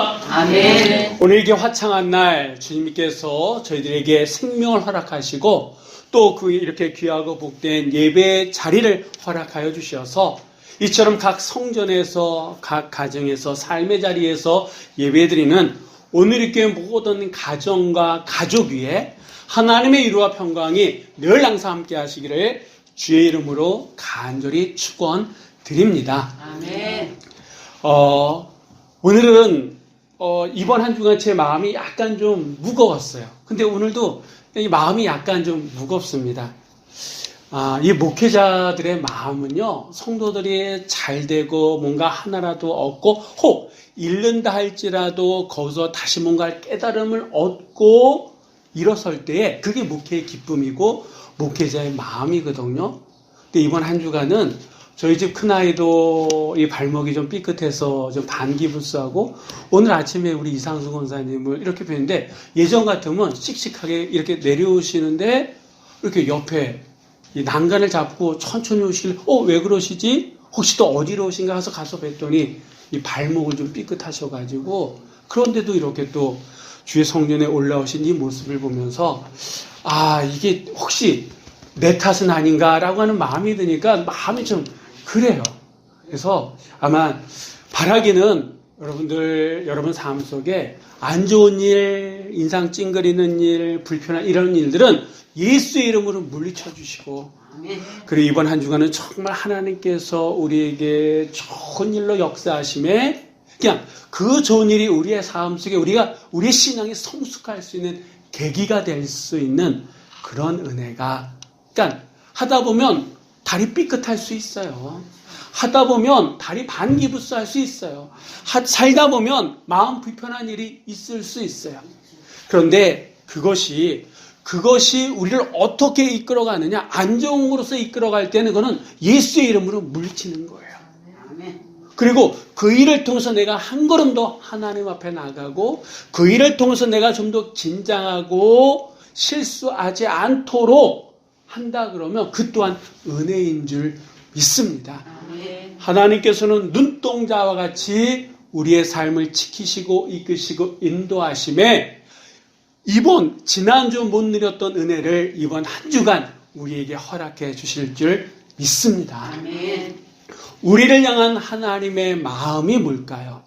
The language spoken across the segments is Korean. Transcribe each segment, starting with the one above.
아멘. 오늘 이렇게 화창한 날 주님께서 저희들에게 생명을 허락하시고 또 그 이렇게 귀하고 복된 예배 자리를 허락하여 주셔서 이처럼 각 성전에서 각 가정에서 삶의 자리에서 예배드리는 오늘 이렇게 모든 가정과 가족 위에 하나님의 이루와 평강이 늘 항상 함께 하시기를 주의 이름으로 간절히 축원 드립니다. 아멘. 어, 오늘은 어, 이번 한 주간 제 마음이 약간 좀 무거웠어요. 근데 오늘도 이 마음이 약간 좀 무겁습니다. 아, 이 목회자들의 마음은요, 성도들이 잘 되고 뭔가 하나라도 얻고 혹 잃는다 할지라도 거기서 다시 뭔가 깨달음을 얻고 일어설 때에 그게 목회의 기쁨이고 목회자의 마음이거든요. 근데 이번 한 주간은 저희 집 큰아이도 이 발목이 좀 삐끗해서 좀 반기부스하고 오늘 아침에 우리 이상수 권사님을 이렇게 뵀는데 예전 같으면 씩씩하게 이렇게 내려오시는데 이렇게 옆에 이 난간을 잡고 천천히 오실, 어, 왜 그러시지? 혹시 또 어디로 오신가 해서 가서 뵀더니 이 발목을 좀 삐끗하셔가지고 그런데도 이렇게 또 주의 성전에 올라오신 이 모습을 보면서 아, 이게 혹시 내 탓은 아닌가라고 하는 마음이 드니까 마음이 좀 그래요. 그래서 아마 바라기는 여러분들, 여러분 삶 속에 안 좋은 일, 인상 찡그리는 일, 불편한 이런 일들은 예수의 이름으로 물리쳐 주시고. 그리고 이번 한 주간은 정말 하나님께서 우리에게 좋은 일로 역사하심에 그냥 그 좋은 일이 우리의 삶 속에 우리가 우리의 신앙이 성숙할 수 있는 계기가 될 수 있는 그런 은혜가 그러니까 하다 보면 다리 삐끗할 수 있어요. 하다 보면 다리 반기부스할 수 있어요. 하- 살다 보면 마음 불편한 일이 있을 수 있어요. 그런데 그것이 그것이 우리를 어떻게 이끌어가느냐 안정으로서 이끌어갈 때는 그거는 예수의 이름으로 물리치는 거예요. 그리고 그 일을 통해서 내가 한 걸음 더 하나님 앞에 나가고 그 일을 통해서 내가 좀 더 긴장하고 실수하지 않도록 한다 그러면 그 또한 은혜인 줄 믿습니다. 아멘. 하나님께서는 눈동자와 같이 우리의 삶을 지키시고 이끄시고 인도하심에 이번 지난주 못 누렸던 은혜를 이번 한 주간 우리에게 허락해 주실 줄 믿습니다. 아멘. 우리를 향한 하나님의 마음이 뭘까요?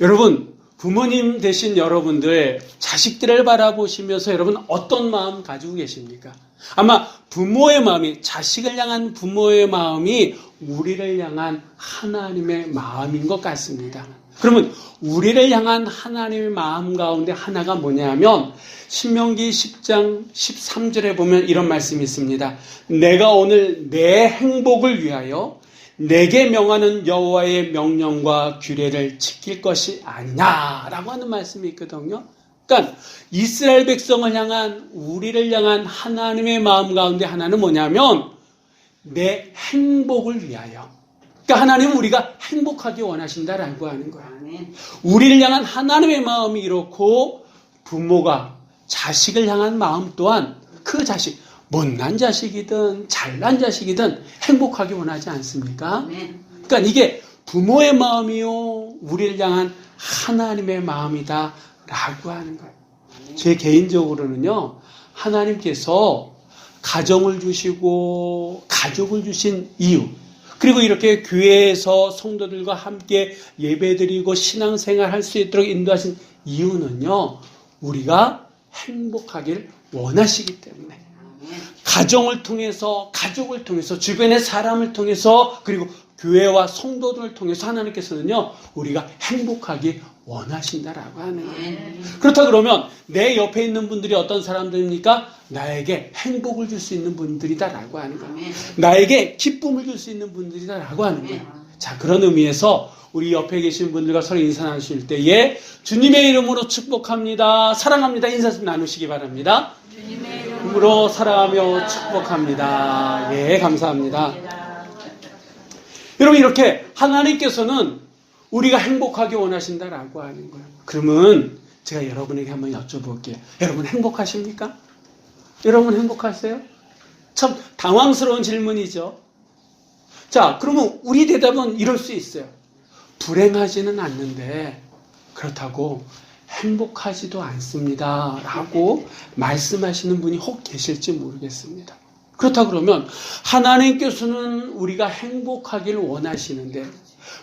여러분, 부모님 되신 여러분들, 자식들을 바라보시면서 여러분 어떤 마음 가지고 계십니까? 아마 부모의 마음이, 자식을 향한 부모의 마음이 우리를 향한 하나님의 마음인 것 같습니다. 그러면 우리를 향한 하나님의 마음 가운데 하나가 뭐냐면, 신명기 10장 13절에 보면 이런 말씀이 있습니다. 내가 오늘 내 행복을 위하여 내게 명하는 여호와의 명령과 규례를 지킬 것이 아니냐라고 하는 말씀이 있거든요. 그러니까 이스라엘 백성을 향한 우리를 향한 하나님의 마음 가운데 하나는 뭐냐면 내 행복을 위하여. 그러니까 하나님은 우리가 행복하게 원하신다라고 하는 거야. 우리를 향한 하나님의 마음이 이렇고 부모가 자식을 향한 마음 또한 그 자식 못난 자식이든 잘난 자식이든 행복하게 원하지 않습니까? 그러니까 이게 부모의 마음이요 우리를 향한 하나님의 마음이다 라고 하는 거예요. 제 개인적으로는요 하나님께서 가정을 주시고 가족을 주신 이유 그리고 이렇게 교회에서 성도들과 함께 예배드리고 신앙생활 할 수 있도록 인도하신 이유는요 우리가 행복하길 원하시기 때문에. 가정을 통해서 가족을 통해서 주변의 사람을 통해서 그리고 교회와 성도들을 통해서 하나님께서는요 우리가 행복하기 원하신다라고 하는 거예요. 그렇다 그러면 내 옆에 있는 분들이 어떤 사람들입니까? 나에게 행복을 줄 수 있는 분들이다라고 하는 거예요. 나에게 기쁨을 줄 수 있는 분들이다라고 하는 거예요. 자 그런 의미에서 우리 옆에 계신 분들과 서로 인사 나누실 때에 주님의 이름으로 축복합니다. 사랑합니다. 인사 좀 나누시기 바랍니다. 주님의 이름으로 사랑하며 축복합니다. 예, 감사합니다. 여러분 이렇게 하나님께서는 우리가 행복하게 원하신다라고 하는 거예요. 그러면 제가 여러분에게 한번 여쭤볼게요. 여러분 행복하십니까? 여러분 행복하세요? 참 당황스러운 질문이죠. 자, 그러면 우리 대답은 이럴 수 있어요. 불행하지는 않는데 그렇다고 행복하지도 않습니다. 라고 말씀하시는 분이 혹 계실지 모르겠습니다. 그렇다 그러면 하나님께서는 우리가 행복하기를 원하시는데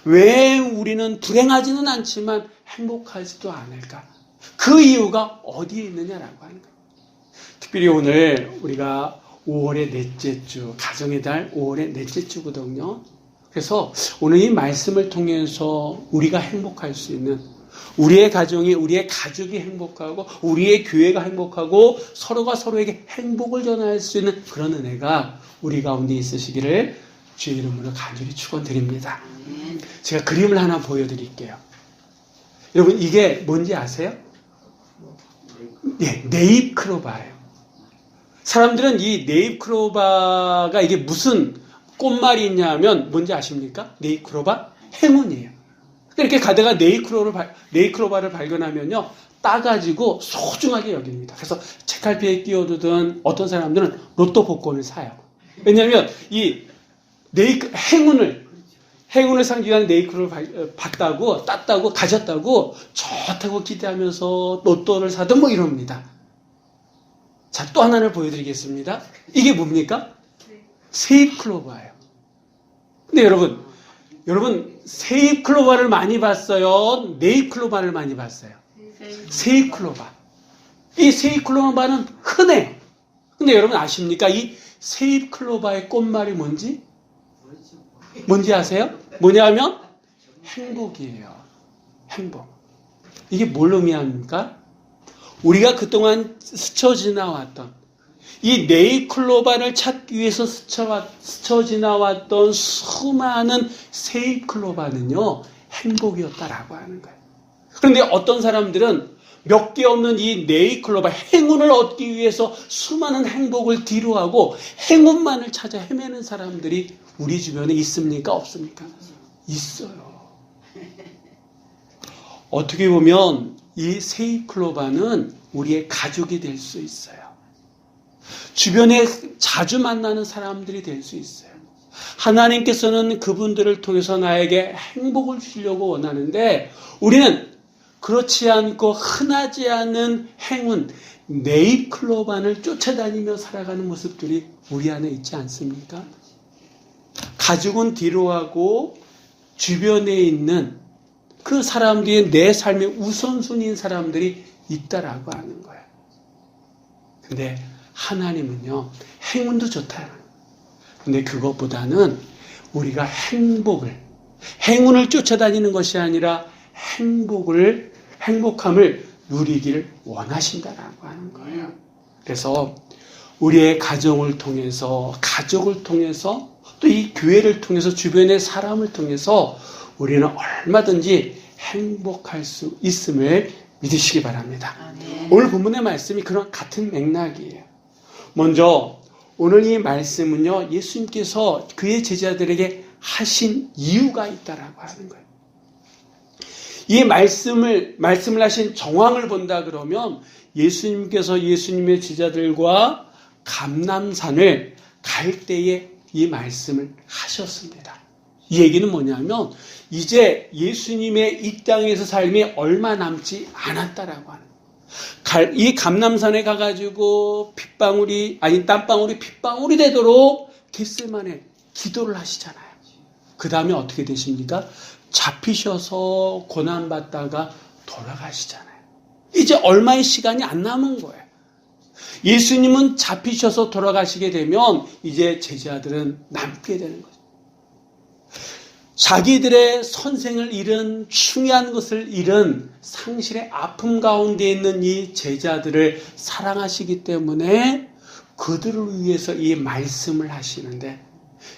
왜 우리는 불행하지는 않지만 행복하지도 않을까? 그 이유가 어디에 있느냐라고 하는 거예요. 특별히 오늘 우리가 5월의 넷째 주, 가정의 달 5월의 넷째 주거든요. 그래서 오늘 이 말씀을 통해서 우리가 행복할 수 있는 우리의 가정이 우리의 가족이 행복하고 우리의 교회가 행복하고 서로가 서로에게 행복을 전할 수 있는 그런 은혜가 우리 가운데 있으시기를 주의 이름으로 간절히 축원드립니다. 제가 그림을 하나 보여드릴게요. 여러분 이게 뭔지 아세요? 예, 네잎 크로바예요. 사람들은 이 네잎 크로바가 이게 무슨 꽃말이 있냐면 뭔지 아십니까? 네잎 크로바 행운이에요. 이렇게 가다가 네이크로를 네이크로바를 발견하면요 따가지고 소중하게 여깁니다. 그래서 책갈피에 끼워두던 어떤 사람들은 로또 복권을 사요. 왜냐하면 이 네이 행운을 행운을 상징하는 네이크로를 받다고 땄다고 가졌다고 좋다고 기대하면서 로또를 사든 뭐 이럽니다. 자 또 하나를 보여드리겠습니다. 이게 뭡니까? 세잎클로바예요. 근데 여러분 여러분 세잎 클로바를 많이 봤어요? 네잎 클로바를 많이 봤어요? 세잎 클로바. 이 세잎 클로바는 흔해요. 근데 여러분 아십니까? 이 세잎 클로바의 꽃말이 뭔지? 뭔지 아세요? 뭐냐면 행복이에요. 행복. 이게 뭘 의미합니까? 우리가 그동안 스쳐 지나왔던 이 네잎클로바를 찾기 위해서 스쳐, 스쳐 지나왔던 수많은 세잎클로바는요, 행복이었다라고 하는 거예요. 그런데 어떤 사람들은 몇 개 없는 이 네잎클로바 행운을 얻기 위해서 수많은 행복을 뒤로하고 행운만을 찾아 헤매는 사람들이 우리 주변에 있습니까? 없습니까? 있어요. 어떻게 보면 이 세잎클로바는 우리의 가족이 될 수 있어요. 주변에 자주 만나는 사람들이 될 수 있어요. 하나님께서는 그분들을 통해서 나에게 행복을 주려고 원하는데 우리는 그렇지 않고 흔하지 않은 행운, 네잎클로반을 쫓아다니며 살아가는 모습들이 우리 안에 있지 않습니까? 가족은 뒤로 하고 주변에 있는 그 사람들이 내 삶의 우선순위인 사람들이 있다라고 하는 거예요. 근데 하나님은요, 행운도 좋다. 근데 그것보다는 우리가 행복을, 행운을 쫓아다니는 것이 아니라 행복을, 행복함을 누리기를 원하신다라고 하는 거예요. 그래서 우리의 가정을 통해서, 가족을 통해서, 또 이 교회를 통해서, 주변의 사람을 통해서 우리는 얼마든지 행복할 수 있음을 믿으시기 바랍니다. 아, 네. 오늘 본문의 말씀이 그런 같은 맥락이에요. 먼저 오늘 이 말씀은요, 예수님께서 그의 제자들에게 하신 이유가 있다라고 하는 거예요. 이 말씀을, 말씀을 하신 정황을 본다 그러면 예수님께서 예수님의 제자들과 감남산을 갈 때에 이 말씀을 하셨습니다. 이 얘기는 뭐냐면 이제 예수님의 이 땅에서 삶이 얼마 남지 않았다라고 하는 이 감남산에 가가지고 핏방울이 아니 땀방울이 핏방울이 되도록 겟셀만에 기도를 하시잖아요. 그 다음에 어떻게 되십니까? 잡히셔서 고난받다가 돌아가시잖아요. 이제 얼마의 시간이 안 남은 거예요. 예수님은 잡히셔서 돌아가시게 되면 이제 제자들은 남게 되는 거죠. 자기들의 선생을 잃은 중요한 것을 잃은 상실의 아픔 가운데 있는 이 제자들을 사랑하시기 때문에 그들을 위해서 이 말씀을 하시는데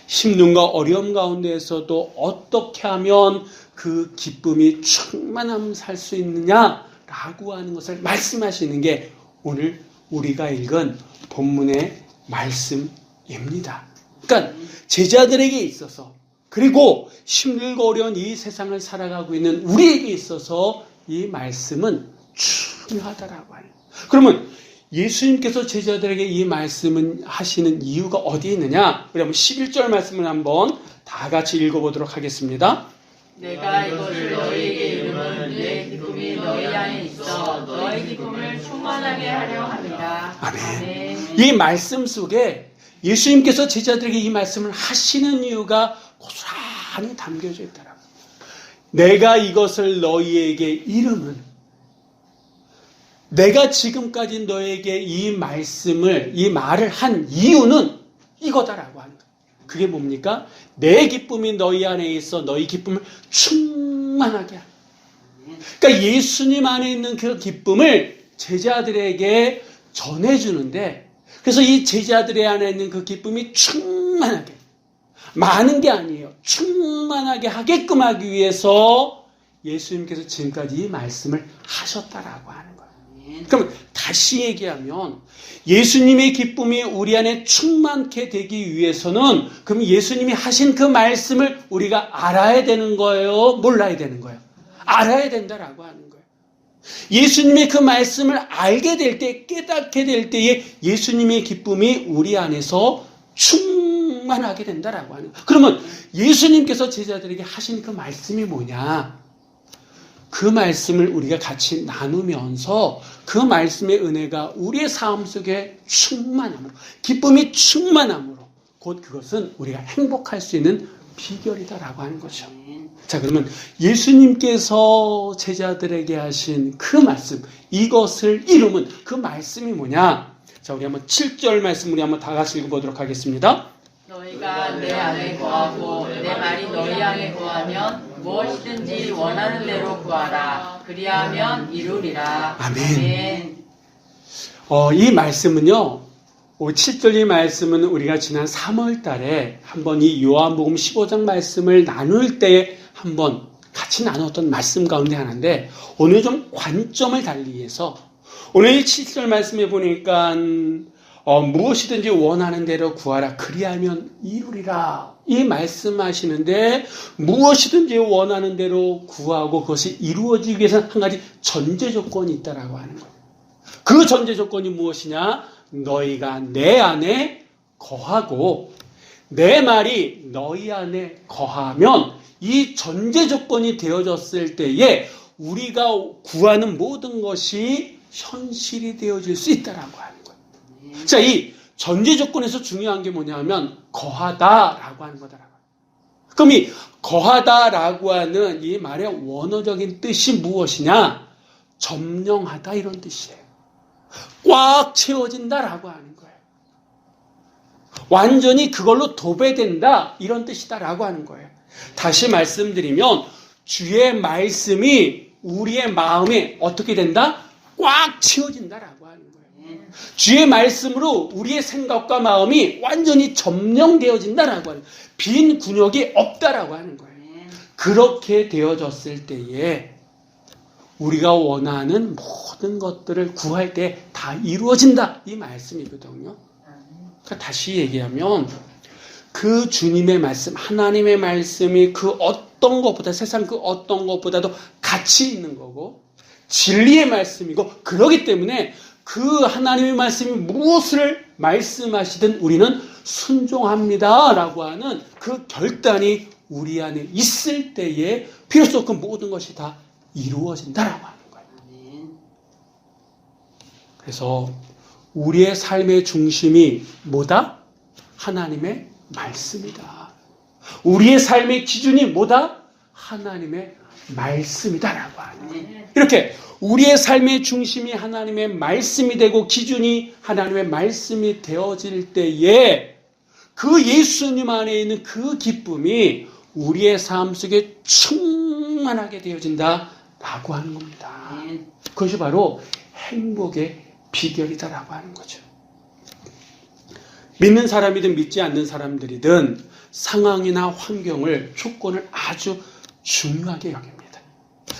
힘듦과 어려움 가운데에서도 어떻게 하면 그 기쁨이 충만함 살 수 있느냐라고 하는 것을 말씀하시는 게 오늘 우리가 읽은 본문의 말씀입니다. 그러니까 제자들에게 있어서 그리고 힘들고 어려운 이 세상을 살아가고 있는 우리에게 있어서 이 말씀은 중요하다라고 하요 그러면 예수님께서 제자들에게 이 말씀을 하시는 이유가 어디 있느냐? 우리 한번 11절 말씀을 한번 다 같이 읽어보도록 하겠습니다. 내가 이것을 너희에게 이름은 내 기쁨이 너희 안에 있어 너희 기쁨을 충만하게 하려 합니다. 아멘. 이 말씀 속에 예수님께서 제자들에게 이 말씀을 하시는 이유가 고스란히 담겨져 있더라고요. 내가 이것을 너희에게 이름은 내가 지금까지 너에게 이 말씀을, 이 말을 한 이유는 이거다라고 하는 거예요. 그게 뭡니까? 내 기쁨이 너희 안에 있어 너희 기쁨을 충만하게 하는 거예요. 그러니까 예수님 안에 있는 그 기쁨을 제자들에게 전해주는데 그래서 이 제자들의 안에 있는 그 기쁨이 충만하게 많은 게 아니에요. 충만하게 하게끔 하기 위해서 예수님께서 지금까지 이 말씀을 하셨다라고 하는 거예요. 그럼 다시 얘기하면 예수님의 기쁨이 우리 안에 충만케 되기 위해서는 그럼 예수님이 하신 그 말씀을 우리가 알아야 되는 거예요? 몰라야 되는 거예요? 알아야 된다라고 하는 거예요. 예수님의 그 말씀을 알게 될 때, 깨닫게 될 때에 예수님의 기쁨이 우리 안에서 충 만하게 된다라고 하는 거예요. 그러면 예수님께서 제자들에게 하신 그 말씀이 뭐냐? 그 말씀을 우리가 같이 나누면서 그 말씀의 은혜가 우리의 삶 속에 충만함으로, 기쁨이 충만함으로, 곧 그것은 우리가 행복할 수 있는 비결이다라고 하는 거죠. 자, 그러면 예수님께서 제자들에게 하신 그 말씀, 이것을 이름은 그 말씀이 뭐냐? 자, 우리 한번 7절 말씀 우리 한번 다 같이 읽어보도록 하겠습니다. 너희가 내 안에 거하고 내 말이 너희 안에 거하면 무엇이든지 원하는 대로 구하라. 그리하면 이루리라. 아멘. 어, 이 말씀은요, 7절 이 말씀은 우리가 지난 3월 달에 한번 이 요한복음 15장 말씀을 나눌 때 한번 같이 나눴던 말씀 가운데 하나인데, 오늘 좀 관점을 달리 해서, 오늘 이 7절 말씀에 보니까, 어, 무엇이든지 원하는 대로 구하라. 그리하면 이루리라. 이 말씀하시는데, 무엇이든지 원하는 대로 구하고 그것이 이루어지기 위해서는 한 가지 전제 조건이 있다라고 하는 거예요. 그 전제 조건이 무엇이냐? 너희가 내 안에 거하고 내 말이 너희 안에 거하면 이 전제 조건이 되어졌을 때에 우리가 구하는 모든 것이 현실이 되어질 수 있다라고 거예요. 자, 이 전제 조건에서 중요한 게 뭐냐면 거하다라고 하는 거다라고. 그럼 이 거하다라고 하는 이 말의 원어적인 뜻이 무엇이냐? 점령하다 이런 뜻이에요. 꽉 채워진다라고 하는 거예요. 완전히 그걸로 도배된다 이런 뜻이다라고 하는 거예요. 다시 말씀드리면 주의 말씀이 우리의 마음에 어떻게 된다? 꽉 채워진다라고 하는 거예요. 주의 말씀으로 우리의 생각과 마음이 완전히 점령되어진다라고 하는. 빈 군역이 없다라고 하는 거예요. 그렇게 되어졌을 때에 우리가 원하는 모든 것들을 구할 때 다 이루어진다. 이 말씀이거든요. 그러니까 다시 얘기하면 그 주님의 말씀, 하나님의 말씀이 그 어떤 것보다 세상 그 어떤 것보다도 가치 있는 거고 진리의 말씀이고 그러기 때문에 그 하나님의 말씀이 무엇을 말씀하시든 우리는 순종합니다 라고 하는 그 결단이 우리 안에 있을 때에 비로소 그 모든 것이 다 이루어진다라고 하는 거예요. 그래서 우리의 삶의 중심이 뭐다? 하나님의 말씀이다. 우리의 삶의 기준이 뭐다? 하나님의 말씀이다라고 하는 이렇게 우리의 삶의 중심이 하나님의 말씀이 되고 기준이 하나님의 말씀이 되어질 때에 그 예수님 안에 있는 그 기쁨이 우리의 삶 속에 충만하게 되어진다라고 하는 겁니다. 그것이 바로 행복의 비결이다라고 하는 거죠. 믿는 사람이든 믿지 않는 사람들이든 상황이나 환경을 조건을 아주 중요하게 여깁니다.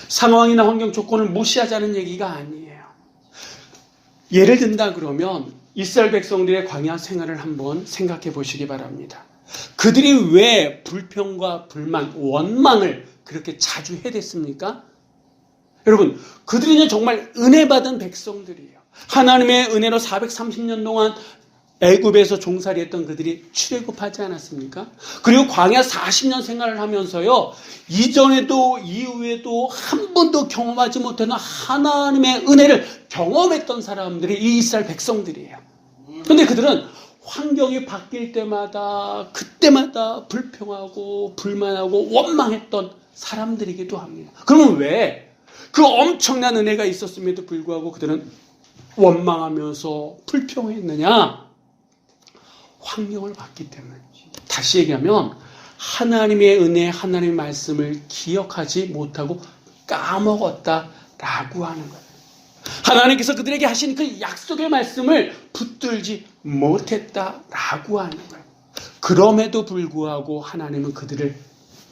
상황이나 환경 조건을 무시하자는 얘기가 아니에요. 예를 든다 그러면 이스라엘 백성들의 광야 생활을 한번 생각해 보시기 바랍니다. 그들이 왜 불평과 불만, 원망을 그렇게 자주 해댔습니까? 여러분, 그들은 정말 은혜 받은 백성들이에요. 하나님의 은혜로 430년 동안 애굽에서 종살이했던 그들이 출애굽하지 않았습니까? 그리고 광야 40년 생활을 하면서요. 이전에도 이후에도 한 번도 경험하지 못하는 하나님의 은혜를 경험했던 사람들이 이 이스라엘 백성들이에요. 근데 그들은 환경이 바뀔 때마다 그때마다 불평하고 불만하고 원망했던 사람들이기도 합니다. 그러면 왜 그 엄청난 은혜가 있었음에도 불구하고 그들은 원망하면서 불평했느냐? 환경을 봤기 때문에. 다시 얘기하면 하나님의 은혜, 하나님의 말씀을 기억하지 못하고 까먹었다라고 하는 거예요. 하나님께서 그들에게 하신 그 약속의 말씀을 붙들지 못했다라고 하는 거예요. 그럼에도 불구하고 하나님은 그들을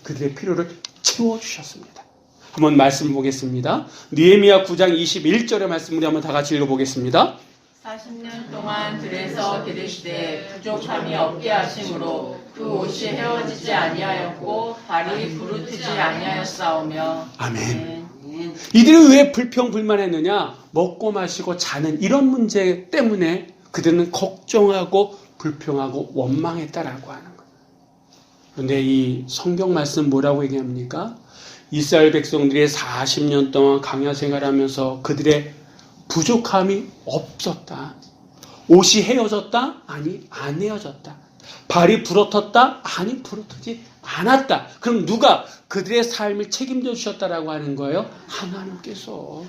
그들의 필요를 채워 주셨습니다. 한번 말씀 보겠습니다. 느헤미야 9장 21절의 말씀 우리 한번 다 같이 읽어 보겠습니다. 40년 동안 들에서 기르시되 부족함이 없게 하심으로 그 옷이 헤어지지 아니하였고 발이 부르트지 아니하였사오며 아멘. 아멘. 이들이 왜 불평 불만했느냐? 먹고 마시고 자는 이런 문제 때문에 그들은 걱정하고 불평하고 원망했다라고 하는 거예요. 그런데 이 성경 말씀 뭐라고 얘기합니까? 이스라엘 백성들이 40년 동안 강야 생활하면서 그들의 부족함이 없었다. 옷이 헤어졌다? 아니, 안 헤어졌다. 발이 부러졌다? 아니, 부러뜨지 않았다. 그럼 누가 그들의 삶을 책임져 주셨다라고 하는 거예요? 하나님께서.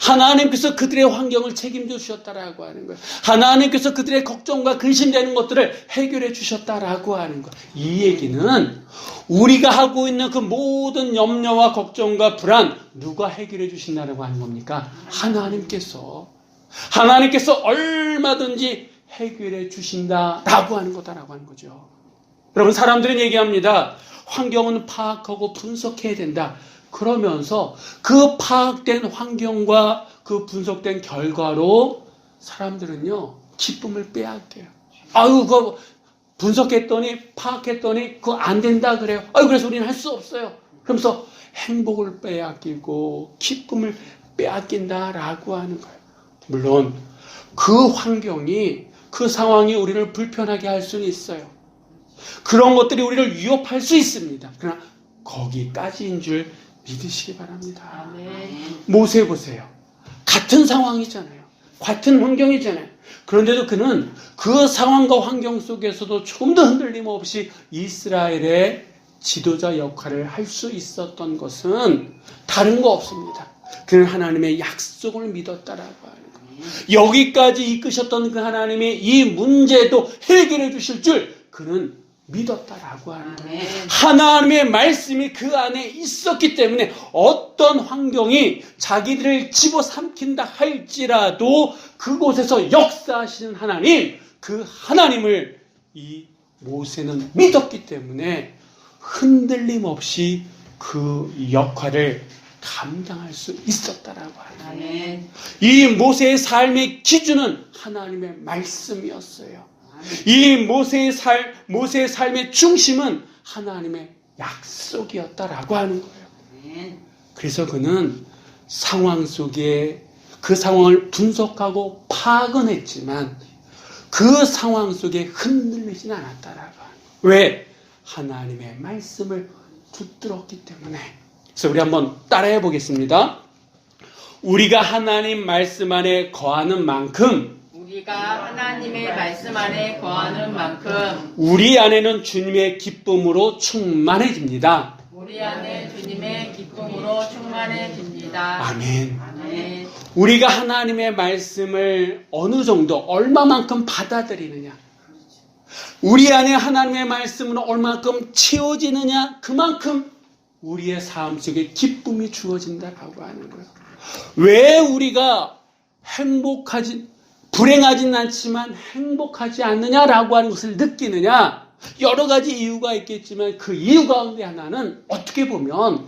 하나님께서 그들의 환경을 책임져 주셨다라고 하는 거예요. 하나님께서 그들의 걱정과 근심되는 것들을 해결해 주셨다라고 하는 거예요. 이 얘기는 우리가 하고 있는 그 모든 염려와 걱정과 불안 누가 해결해 주신다라고 하는 겁니까? 하나님께서 하나님께서 얼마든지 해결해 주신다라고 하는 거다라고 하는 거죠. 여러분 사람들은 얘기합니다. 환경은 파악하고 분석해야 된다. 그러면서 그 파악된 환경과 그 분석된 결과로 사람들은요 기쁨을 빼앗겨요. 아유 그거 분석했더니 파악했더니 그거 안 된다 그래요. 아유 그래서 우리는 할 수 없어요. 그러면서 행복을 빼앗기고 기쁨을 빼앗긴다라고 하는 거예요. 물론 그 환경이 그 상황이 우리를 불편하게 할 수는 있어요. 그런 것들이 우리를 위협할 수 있습니다. 그러나 거기까지인 줄 믿으시기 바랍니다. 모세 보세요. 같은 상황이잖아요. 같은 환경이잖아요. 그런데도 그는 그 상황과 환경 속에서도 조금 더 흔들림 없이 이스라엘의 지도자 역할을 할 수 있었던 것은 다른 거 없습니다. 그는 하나님의 약속을 믿었다라고 하는 거예요. 여기까지 이끄셨던 그 하나님이 이 문제도 해결해 주실 줄 그는 믿었다라고 하는 거예요. 하나님의 말씀이 그 안에 있었기 때문에 어떤 환경이 자기들을 집어삼킨다 할지라도 그곳에서 역사하시는 하나님, 그 하나님을 이 모세는 믿었기 때문에 흔들림 없이 그 역할을 감당할 수 있었다라고 하는 아멘. 이 모세의 삶의 기준은 하나님의 말씀이었어요. 이 모세의 삶, 모세의 삶의 중심은 하나님의 약속이었다라고 하는 거예요. 그래서 그는 상황 속에 그 상황을 분석하고 파악은 했지만 그 상황 속에 흔들리진 않았다라고 하는 거예요. 왜? 하나님의 말씀을 붙들었기 때문에. 그래서 우리 한번 따라해 보겠습니다. 우리가 하나님 말씀 안에 거하는 만큼 우리가 하나님의 말씀 안에 거하는 만큼 우리 안에는 주님의 기쁨으로 충만해집니다. 우리 안에 주님의 기쁨으로 충만해집니다. 아멘. 아멘. 우리가 하나님의 말씀을 어느 정도, 얼마만큼 받아들이느냐. 우리 안에 하나님의 말씀은 얼마만큼 채워지느냐. 그만큼 우리의 삶 속에 기쁨이 주어진다라고 하는 거예요. 왜 우리가 행복하지, 불행하진 않지만 행복하지 않느냐라고 하는 것을 느끼느냐. 여러 가지 이유가 있겠지만 그 이유 가운데 하나는 어떻게 보면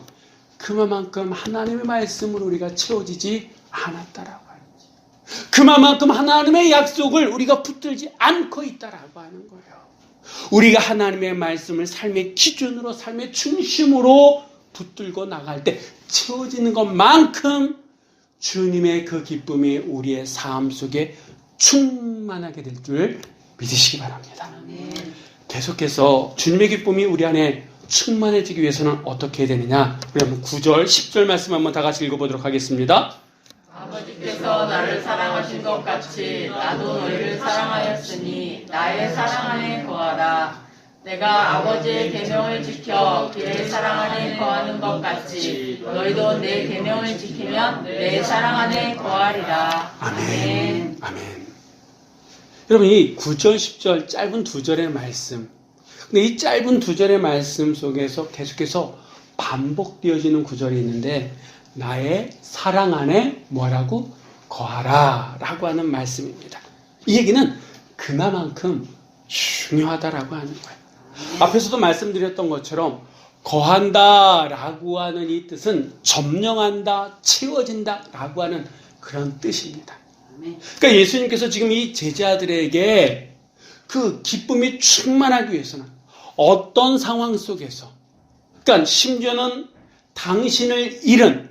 그만큼 하나님의 말씀으로 우리가 채워지지 않았다라고 하는 거예요. 그만큼 하나님의 약속을 우리가 붙들지 않고 있다라고 하는 거예요. 우리가 하나님의 말씀을 삶의 기준으로 삶의 중심으로 붙들고 나갈 때 채워지는 것만큼 주님의 그 기쁨이 우리의 삶 속에 충만하게 될 줄 믿으시기 바랍니다. 아멘. 계속해서 주님의 기쁨이 우리 안에 충만해지기 위해서는 어떻게 해야 되느냐? 우리 한번 9절, 10절 말씀 한번 다 같이 읽어보도록 하겠습니다. 아버지께서 나를 사랑하신 것 같이 나도 너희를 사랑하였으니 나의 사랑 안에 거하라. 내가 아버지의 계명을 지켜 그의 사랑 안에 거하는 것 같이 너희도 내 계명을 지키면 내 사랑 안에 거하리라. 아멘. 아멘. 여러분, 이 9절, 10절 짧은 두 절의 말씀. 근데 이 짧은 두 절의 말씀 속에서 계속해서 반복되어지는 구절이 있는데, 나의 사랑 안에 뭐라고? 거하라. 라고 하는 말씀입니다. 이 얘기는 그나만큼 중요하다라고 하는 거예요. 앞에서도 말씀드렸던 것처럼, 거한다 라고 하는 이 뜻은 점령한다, 채워진다 라고 하는 그런 뜻입니다. 그러니까 예수님께서 지금 이 제자들에게 그 기쁨이 충만하기 위해서는 어떤 상황 속에서, 그러니까 심지어는 당신을 잃은,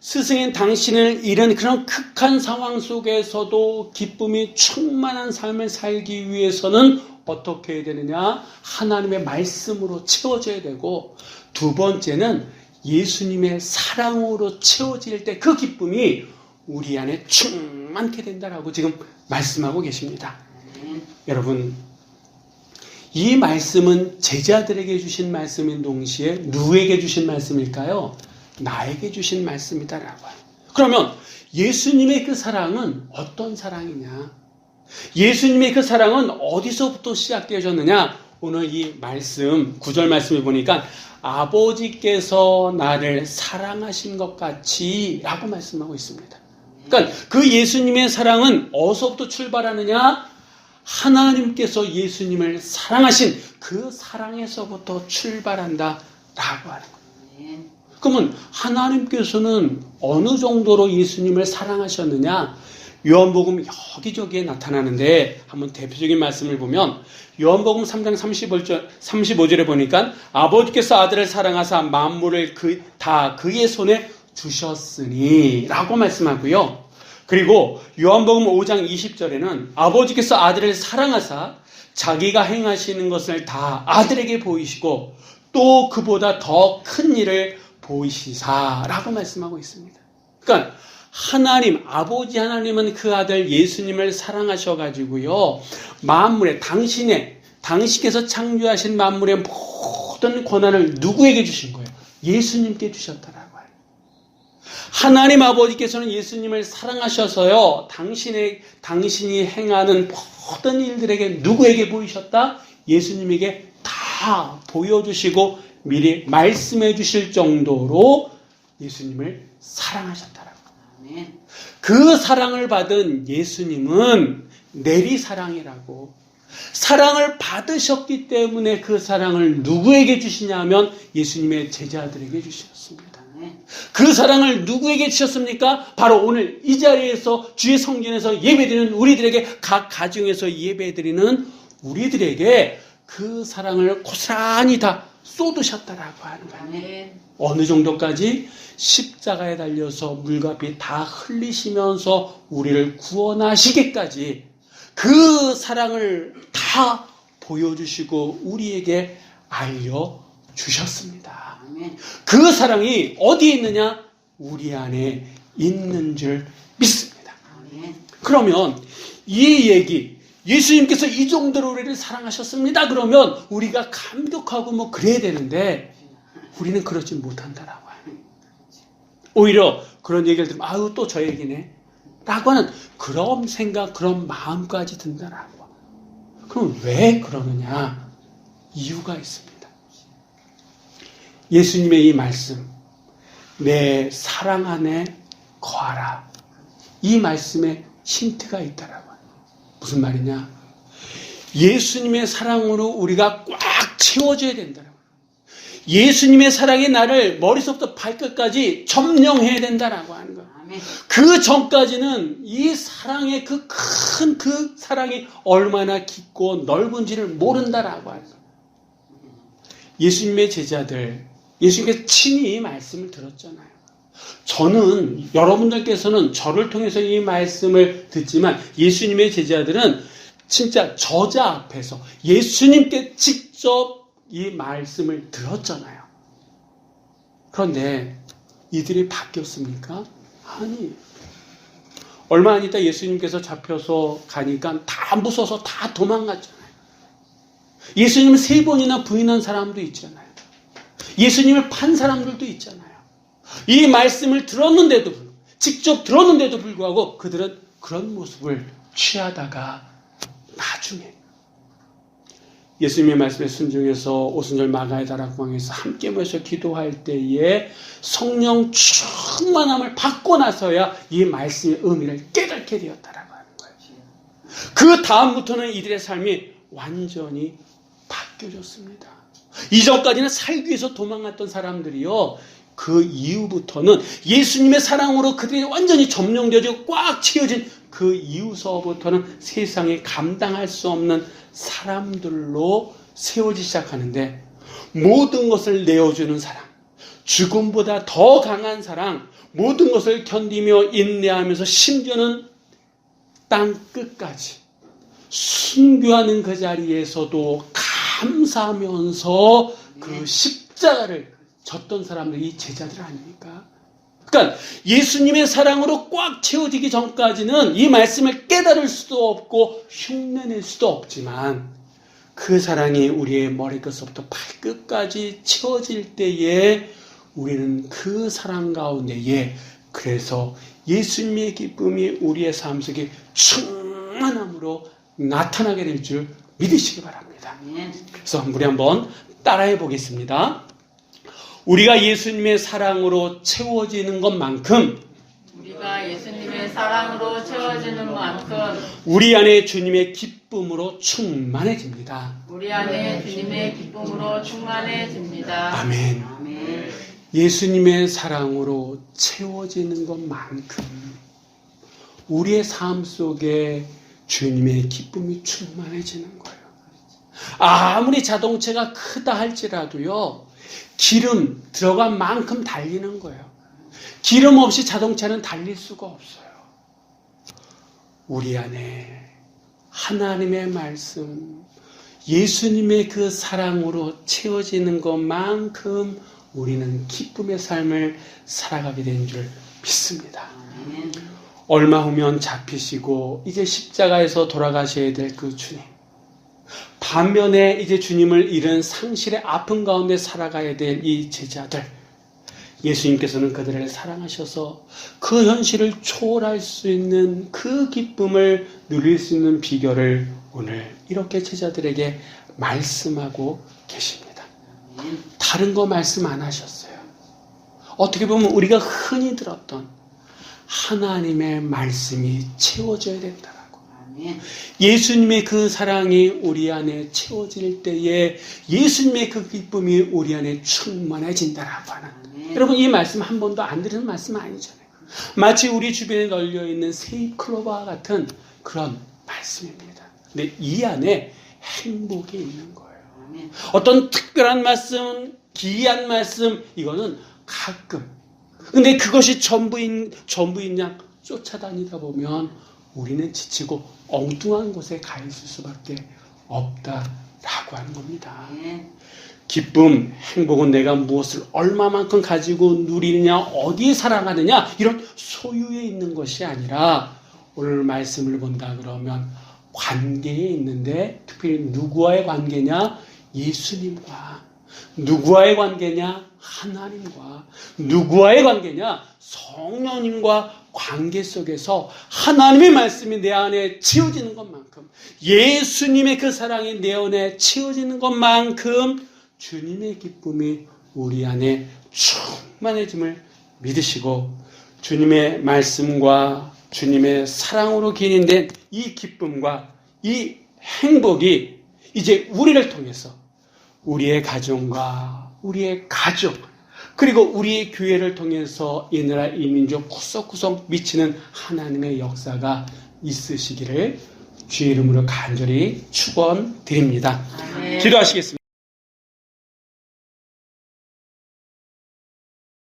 스승인 당신을 잃은 그런 극한 상황 속에서도 기쁨이 충만한 삶을 살기 위해서는 어떻게 해야 되느냐? 하나님의 말씀으로 채워져야 되고, 두 번째는 예수님의 사랑으로 채워질 때 그 기쁨이 우리 안에 충만케 된다라고 지금 말씀하고 계십니다. 여러분, 이 말씀은 제자들에게 주신 말씀인 동시에 누구에게 주신 말씀일까요? 나에게 주신 말씀이다라고. 그러면 예수님의 그 사랑은 어떤 사랑이냐? 예수님의 그 사랑은 어디서부터 시작되어졌느냐? 오늘 이 말씀, 구절 말씀을 보니까 아버지께서 나를 사랑하신 것 같이 라고 말씀하고 있습니다. 그러니까 그 예수님의 사랑은 어디서부터 출발하느냐? 하나님께서 예수님을 사랑하신 그 사랑에서부터 출발한다 라고 하는 거예요. 그러면 하나님께서는 어느 정도로 예수님을 사랑하셨느냐? 요한복음 여기저기에 나타나는데 한번 대표적인 말씀을 보면 요한복음 3장 35절, 35절에 보니까 아버지께서 아들을 사랑하사 만물을 그, 다 그의 손에 주셨으니 라고 말씀하고요. 그리고 요한복음 5장 20절에는 아버지께서 아들을 사랑하사 자기가 행하시는 것을 다 아들에게 보이시고 또 그보다 더 큰 일을 보이시사라고 말씀하고 있습니다. 그러니까 하나님 아버지 하나님은 그 아들 예수님을 사랑하셔 가지고요. 만물의 당신의 당신께서 창조하신 만물의 모든 권한을 누구에게 주신 거예요? 예수님께 해요. 하나님 아버지께서는 예수님을 사랑하셔서요. 당신의 당신이 행하는 모든 일들에게 누구에게 보이셨다? 예수님에게 다 보여주시고 미리 말씀해 주실 정도로 예수님을 사랑하셨다라고. 그 사랑을 받은 예수님은 내리 사랑이라고 사랑을 받으셨기 때문에 그 사랑을 누구에게 주시냐면 예수님의 제자들에게 주셨습니다. 그 사랑을 누구에게 주셨습니까? 바로 오늘 이 자리에서 주의 성전에서 예배드리는 우리들에게 각 가정에서 예배드리는 우리들에게 그 사랑을 고스란히 다 쏟으셨다라고 하는 거예요. 어느 정도까지 십자가에 달려서 물과 피 다 흘리시면서 우리를 구원하시기까지 그 사랑을 다 보여주시고 우리에게 알려 주셨습니다. 그 사랑이 어디에 있느냐? 우리 안에 있는 줄 믿습니다. 그러면 이 얘기, 예수님께서 이 정도로 우리를 사랑하셨습니다. 그러면 우리가 감격하고 뭐 그래야 되는데 우리는 그러지 못한다라고 해요. 오히려 그런 얘기를 들으면 아유 또 저 얘기네. 라고 하는 그런 생각, 그런 마음까지 든다라고. 그럼 왜 그러느냐? 이유가 있습니다. 예수님의 이 말씀, 내 사랑 안에 거하라. 이 말씀에 힌트가 있다라고. 무슨 말이냐? 예수님의 사랑으로 우리가 꽉 채워져야 된다라고. 예수님의 사랑이 나를 머리서부터 발끝까지 점령해야 된다라고 하는 거예요. 그 전까지는 이 사랑의 그큰그 사랑이 얼마나 깊고 넓은지를 모른다라고 하는 거예요. 예수님의 제자들, 예수님께서 친히 이 말씀을 들었잖아요. 저는 여러분들께서는 저를 통해서 이 말씀을 듣지만 예수님의 제자들은 진짜 저자 앞에서 예수님께 직접 이 말씀을 들었잖아요. 그런데 이들이 바뀌었습니까? 아니. 얼마 안 있다 예수님께서 잡혀서 가니까 다 무서워서 다 도망갔잖아요. 예수님을 세 번이나 부인한 사람도 있잖아요. 예수님을 판 사람들도 있잖아요. 이 말씀을 들었는데도 직접 들었는데도 불구하고 그들은 그런 모습을 취하다가 나중에 예수님의 말씀에 순종해서 오순절 마가의 다락방에서 함께 모여서 기도할 때에 성령 충만함을 받고 나서야 이 말씀의 의미를 깨닫게 되었다라고 하는 거예요. 그 다음부터는 이들의 삶이 완전히 바뀌어졌습니다. 이전까지는 살기 위해서 도망갔던 사람들이요. 그 이후부터는 예수님의 사랑으로 그들이 완전히 점령되어지고 꽉 채워진 그 이후서부터는 세상에 감당할 수 없는 사람들로 세워지기 시작하는데 모든 것을 내어주는 사랑, 죽음보다 더 강한 사랑, 모든 것을 견디며 인내하면서 심지어는 땅 끝까지 순교하는 그 자리에서도 감사하면서 그 십자가를 졌던 사람들이 제자들 아닙니까? 그러니까 예수님의 사랑으로 꽉 채워지기 전까지는 이 말씀을 깨달을 수도 없고 흉내낼 수도 없지만 그 사랑이 우리의 머리끝부터 발끝까지 채워질 때에 우리는 그 사랑 가운데에 그래서 예수님의 기쁨이 우리의 삶 속에 충만함으로 나타나게 될 줄 믿으시기 바랍니다. 그래서 우리 한번 따라해 보겠습니다. 우리가 예수님의 사랑으로 채워지는 것만큼 우리가 예수님의 사랑으로 채워지는 만큼 우리 안에 주님의 기쁨으로 충만해집니다. 우리 안에 주님의 기쁨으로 충만해집니다. 아멘. 아멘. 예수님의 사랑으로 채워지는 것만큼 우리의 삶 속에 주님의 기쁨이 충만해지는 거예요. 아무리 자동차가 크다 할지라도요, 기름 들어간 만큼 달리는 거예요. 기름 없이 자동차는 달릴 수가 없어요. 우리 안에 하나님의 말씀, 예수님의 그 사랑으로 채워지는 것만큼 우리는 기쁨의 삶을 살아가게 된 줄 믿습니다. 얼마 후면 잡히시고 이제 십자가에서 돌아가셔야 될 그 주님. 반면에 이제 주님을 잃은 상실의 아픔 가운데 살아가야 될 이 제자들. 예수님께서는 그들을 사랑하셔서 그 현실을 초월할 수 있는 그 기쁨을 누릴 수 있는 비결을 오늘 이렇게 제자들에게 말씀하고 계십니다. 다른 거 말씀 안 하셨어요. 어떻게 보면 우리가 흔히 들었던 하나님의 말씀이 채워져야 된다라고. 예수님의 그 사랑이 우리 안에 채워질 때에 예수님의 그 기쁨이 우리 안에 충만해진다라고 하는. 여러분 이 말씀 한 번도 안 들은 말씀 아니잖아요. 마치 우리 주변에 널려 있는 세이클로바와 같은 그런 말씀입니다. 근데 이 안에 행복이 있는 거예요. 어떤 특별한 말씀, 기이한 말씀, 이거는 가끔. 근데 그것이 전부인, 전부인 양 쫓아다니다 보면 우리는 지치고 엉뚱한 곳에 가 있을 수밖에 없다라고 하는 겁니다. 아멘. 기쁨, 행복은 내가 무엇을 얼마만큼 가지고 누리느냐, 어디에 사랑하느냐, 이런 소유에 있는 것이 아니라 오늘 말씀을 본다 그러면 관계에 있는데 특별히 누구와의 관계냐? 예수님과. 누구와의 관계냐? 하나님과. 누구와의 관계냐? 성령님과 관계 속에서 하나님의 말씀이 내 안에 채워지는 것만큼 예수님의 그 사랑이 내 안에 채워지는 것만큼 주님의 기쁨이 우리 안에 충만해짐을 믿으시고 주님의 말씀과 주님의 사랑으로 기인된 이 기쁨과 이 행복이 이제 우리를 통해서 우리의 가정과 우리의 가족 그리고 우리의 교회를 통해서 이 나라 이 민족 구석구석 미치는 하나님의 역사가 있으시기를 주의 이름으로 간절히 축원드립니다. 기도하시겠습니다.